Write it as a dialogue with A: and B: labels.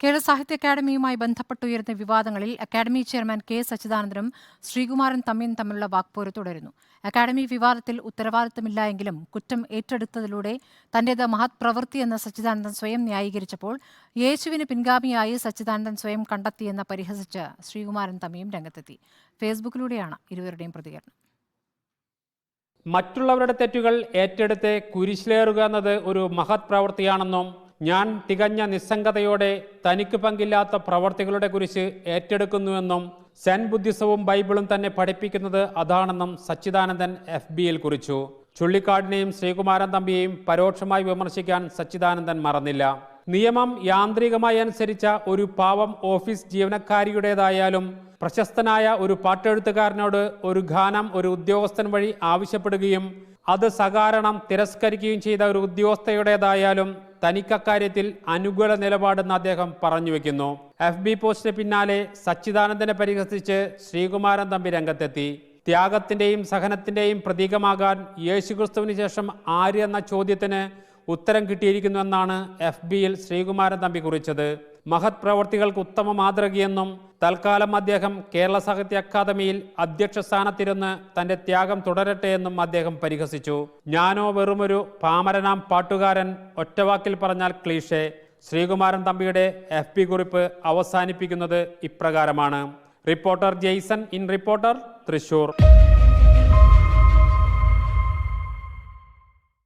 A: കേരള സാഹിത്യ അക്കാദമിയുമായി ബന്ധപ്പെട്ടുയർന്ന വിവാദങ്ങളിൽ അക്കാദമി ചെയർമാൻ കെ സച്ചിദാനന്ദനും ശ്രീകുമാരൻ തമ്മിയും തമ്മിലുള്ള വാക്പോര് തുടരുന്നു. അക്കാദമി വിവാദത്തിൽ ഉത്തരവാദിത്തമില്ല എങ്കിലും കുറ്റം ഏറ്റെടുത്തതിലൂടെ തന്റേത് മഹത് പ്രവൃത്തിയെന്ന് സച്ചിദാനന്ദൻ സ്വയം ന്യായീകരിച്ചപ്പോൾ യേശുവിന് പിൻഗാമിയായി സച്ചിദാനന്ദൻ സ്വയം കണ്ടെത്തിയെന്ന് പരിഹസിച്ച് ശ്രീകുമാരൻ തമ്മിയും രംഗത്തെത്തി. ഫേസ്ബുക്കിലൂടെയാണ് ഇരുവരുടെയും പ്രതികരണം.
B: മറ്റുള്ളവരുടെ തെറ്റുകൾ ഏറ്റെടുത്ത് കുരിശിലേറുക എന്നത് ഒരു മഹത് പ്രവൃത്തിയാണെന്നും ഞാൻ തികഞ്ഞ നിസ്സംഗതയോടെ തനിക്ക് പങ്കില്ലാത്ത പ്രവർത്തികളുടെ കുറിച്ച് ഏറ്റെടുക്കുന്നുവെന്നും സെൻ ബുദ്ധിസവും ബൈബിളും തന്നെ പഠിപ്പിക്കുന്നത് അതാണെന്നും സച്ചിദാനന്ദൻ എഫ് ബിയിൽ കുറിച്ചു. ചുള്ളിക്കാടിനെയും ശ്രീകുമാരൻ തമ്പിയെയും പരോക്ഷമായി വിമർശിക്കാൻ സച്ചിദാനന്ദൻ മറന്നില്ല. നിയമം യാന്ത്രികമായി അനുസരിച്ച ഒരു പാവം ഓഫീസ് ജീവനക്കാരിയുടേതായാലും പ്രശസ്തനായ ഒരു പാട്ടെഴുത്തുകാരനോട് ഒരു ഗാനം ഒരു ഉദ്യോഗസ്ഥൻ വഴി ആവശ്യപ്പെടുകയും അത് സകാരണം തിരസ്കരിക്കുകയും ചെയ്ത ഒരു ഉദ്യോഗസ്ഥയുടേതായാലും തനിക്കക്കാര്യത്തിൽ അനുകൂല നിലപാടെന്ന് അദ്ദേഹം പറഞ്ഞു വെക്കുന്നു. എഫ് ബി പോസ്റ്റിന് പിന്നാലെ സച്ചിദാനന്ദനെ പരിഹസിച്ച് ശ്രീകുമാരൻ തമ്പി രംഗത്തെത്തി. ത്യാഗത്തിന്റെയും സഹനത്തിന്റെയും പ്രതീകമാകാൻ യേശുക്രിസ്തുവിന് ശേഷം ആര് എന്ന ചോദ്യത്തിന് ഉത്തരം കിട്ടിയിരിക്കുന്നുവെന്നാണ് എഫ് ബിയിൽ ശ്രീകുമാരൻ തമ്പി കുറിച്ചത്. മഹത് പ്രവർത്തികൾക്ക് ഉത്തമ മാതൃകയെന്നും തൽക്കാലം അദ്ദേഹം കേരള സാഹിത്യ അക്കാദമിയിൽ അധ്യക്ഷ സ്ഥാനത്തിരുന്ന് തന്റെ ത്യാഗം തുടരട്ടെ എന്നും അദ്ദേഹം പരിഹസിച്ചു. ഞാനോ വെറുമൊരു പാമരനാം പാട്ടുകാരൻ ഒറ്റവാക്കിൽ പറഞ്ഞാൽ ക്ലീഷേ. ശ്രീകുമാരൻ തമ്പിയുടെ എഫ് പി കുറിപ്പ് അവസാനിപ്പിക്കുന്നത് ഇപ്രകാരമാണ്. Reporter Jaison in reporter Thrissur.